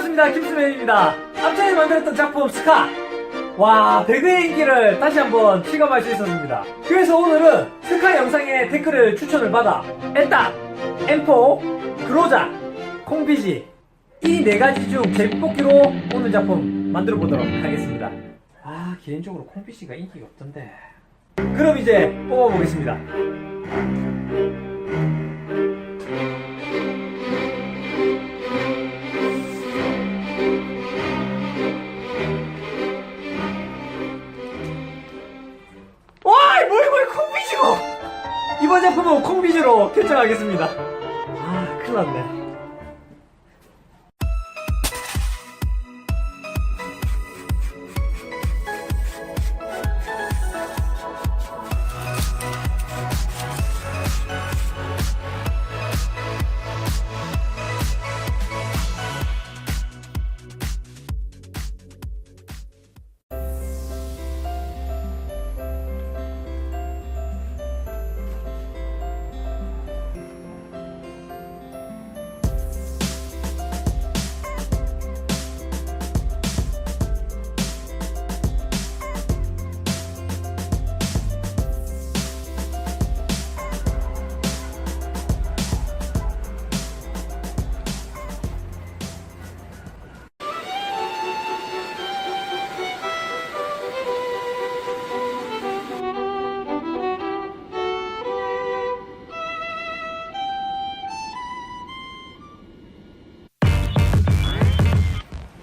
반갑습니다. 김수맨입니다. 앞전에 만들었던 작품 스카. 와, 배그의 인기를 다시 한번 실감할 수 있었습니다. 그래서 오늘은 스카 영상에 댓글을 추천을 받아 엔딱, M4, 그로자, 콩비지 이 네 가지 중 재뽑기로 오늘 작품 만들어 보도록 하겠습니다. 아, 개인적으로 콩비지가 인기가 없던데. 그럼 이제 뽑아보겠습니다. 결정하겠습니다. 아, 큰일 났네.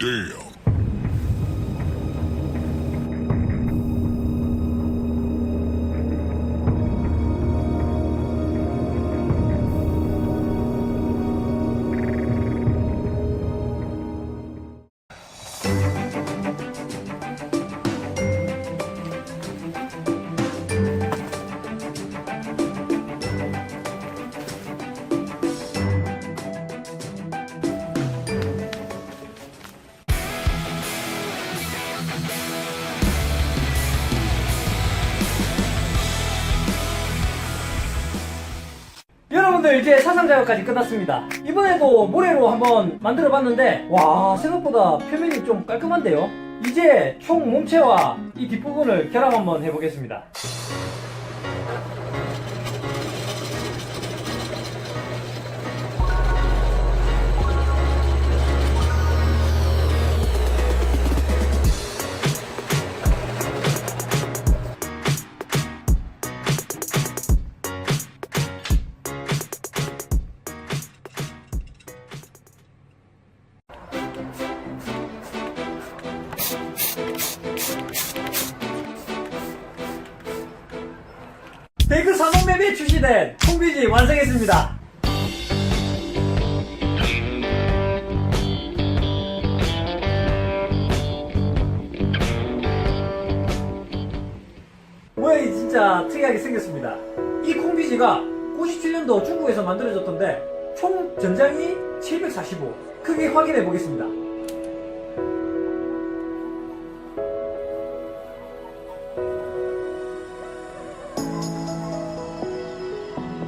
Damn. 여러분들 이제 사상 작업까지 끝났습니다. 이번에도 모래로 한번 만들어 봤는데 와 생각보다 표면이 좀 깔끔한데요. 이제 총 몸체와 이 뒷부분을 결합 한번 해보겠습니다. 배그 산업맵에 출시된 콩비지 완성했습니다. 모양이 진짜 특이하게 생겼습니다. 이 콩비지가 97년도 중국에서 만들어졌던데 총 전장이 745. 크게 확인해 보겠습니다.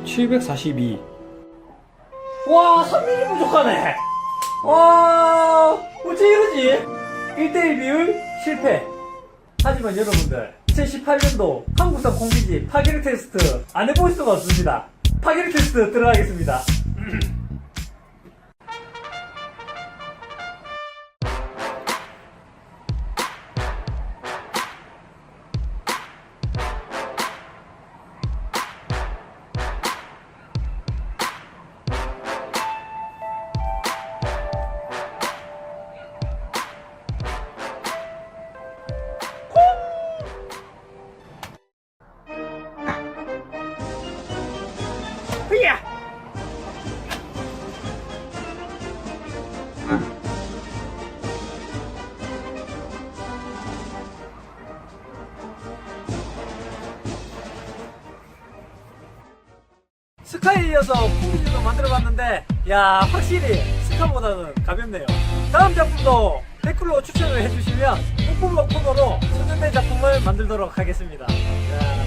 742. 와, 3mm 부족하네. 와, 어째 이러지? 1대1 비율 실패. 하지만 여러분들, 2018년도 한국산 콩비지 파괴력 테스트 안 해볼 수가 없습니다. 파괴력 테스트 들어가겠습니다. 스카에 이어서 콩비지도 만들어봤는데 야 확실히 스카보다는 가볍네요. 다음 작품도 댓글로 추천을 해주시면 뽕뽕먹 코너로 천연대 작품을 만들도록 하겠습니다. 야